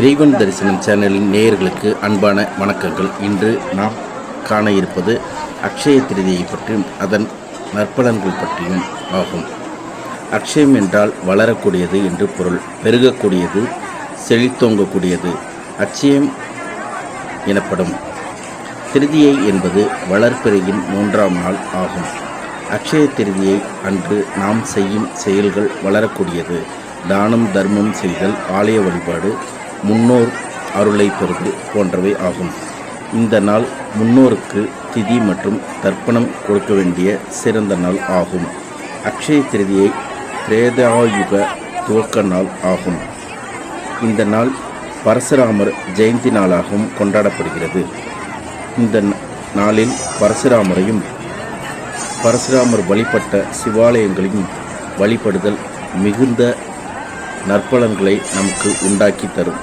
இறைவன் தரிசனம் சேனலின் நேயர்களுக்கு அன்பான வணக்கங்கள். இன்று நாம் காண இருப்பது அக்ஷய திருதியை பற்றியும் அதன் நற்பலன்கள் பற்றியும் ஆகும். அக்ஷயம் என்றால் வளரக்கூடியது என்று பொருள். பெருகக்கூடியது செழித்தோங்கக்கூடியது அக்ஷயம் எனப்படும். திருதியை என்பது வளர்பிறையின் மூன்றாம் நாள் ஆகும். அக்ஷய திருதியை அன்று நாம் செய்யும் செயல்கள் வளரக்கூடியது. தானம் தர்மம் செய்தல் ஆலய வழிபாடு முன்னோர் அருளை பெறுதல் போன்றவை ஆகும். இந்த நாள் முன்னோருக்கு திதி மற்றும் தர்ப்பணம் கொடுக்க வேண்டிய சிறந்த நாள் ஆகும். அக்ஷய திருதியை பிரேதாயுக துவக்க நாள் ஆகும். இந்த நாள் பரசுராமர் ஜெயந்தி நாளாகவும் கொண்டாடப்படுகிறது. இந்த நாளில் பரசுராமரையும் பரசுராமர் வழிபட்ட சிவாலயங்களையும் வழிபடுதல் மிகுந்த நற்பலன்களை நமக்கு உண்டாக்கி தரும்.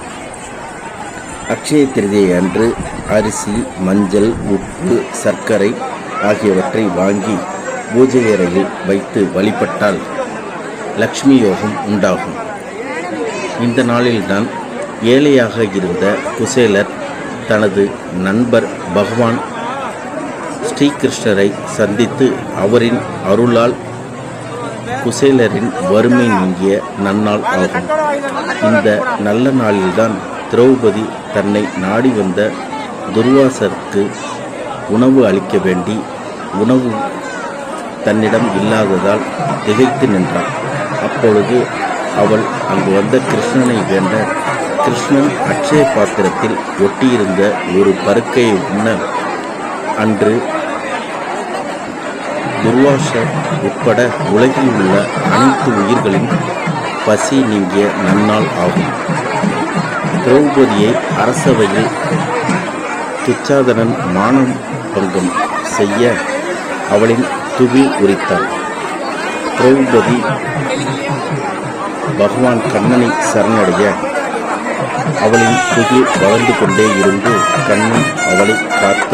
அக்ஷய திருதியை அன்று அரிசி மஞ்சள் உப்பு சர்க்கரை ஆகியவற்றை வாங்கி பூஜை அறையில் வைத்து வழிபட்டால் லக்ஷ்மி யோகம் உண்டாகும். இந்த நாளில்தான் ஏழையாக இருந்த குசேலர் தனது நண்பர் பகவான் ஸ்ரீகிருஷ்ணரை சந்தித்து அவரின் அருளால் குசேலரின் வறுமை நீங்கிய நன்னாள் ஆகும். இந்த நல்ல நாளில்தான் திரௌபதி தன்னை நாடி வந்த துர்வாசருக்கு உணவு அளிக்க வேண்டி உணவு தன்னிடம் இல்லாததால் திகைத்து நின்றாள் அப்பொழுது அவள் அங்கு வந்த கிருஷ்ணனை வேண்ட கிருஷ்ணன் அட்சய பாத்திரத்தில் ஒட்டியிருந்த ஒரு பருக்கையை உண்ண அன்று துர்வாசர் உட்பட உலகில் உள்ள அனைத்து உயிர்களின் பசி நீங்கிய நன்னாள் ஆகும். திரௌபதியை அரசவையில் துச்சாதனன் மானம் பங்கம் செய்ய அவளின் துவி உரித்தாள். திரௌபதி பகவான் கண்ணனை சரணடைய அவளின் துகில் வளர்ந்து கொண்டே இருந்து கண்ணன் அவளை காத்த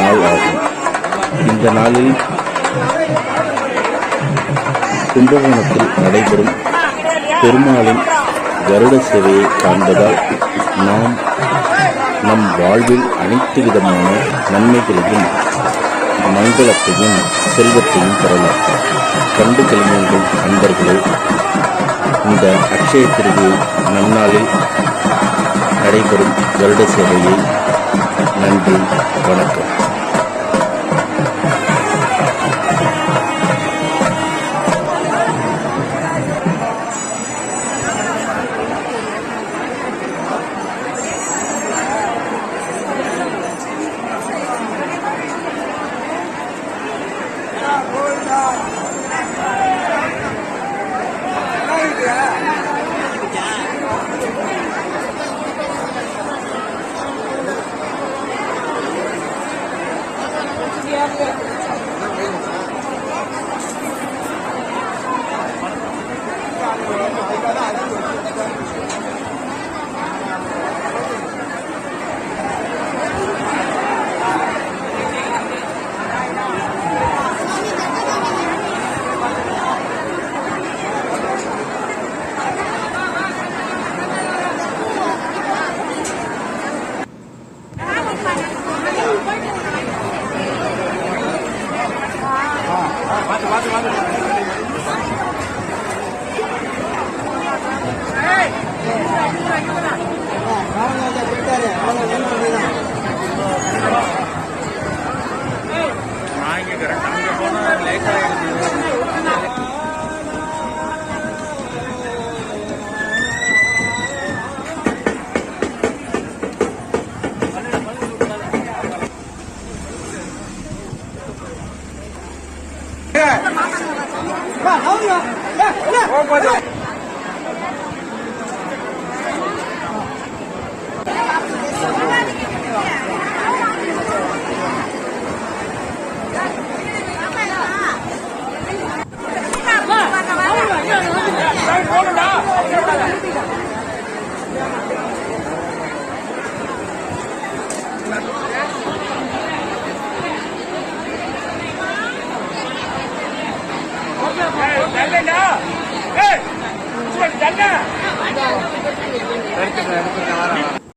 நாள் ஆகும். இந்த நாளில் கும்பகோணத்தில் நடைபெறும் பெருமாளின் கருட சேவையை காண்பதால் நாம் நம் வாழ்வில் அனைத்து விதமான நன்மைகளையும் மங்களத்தையும் செல்வத்தையும் பெறலாம். கண்டு கலைஞர்கள் அன்பர்களே இந்த அக்ஷய திருவியை நன்னாளில் நடைபெறும் கருட சேவையை நன்றி வணக்கம். Yeah. 来，老李，来，来，我我。எடுத்துக்கிறேன் எடுத்துக்கிறேன் வரேன்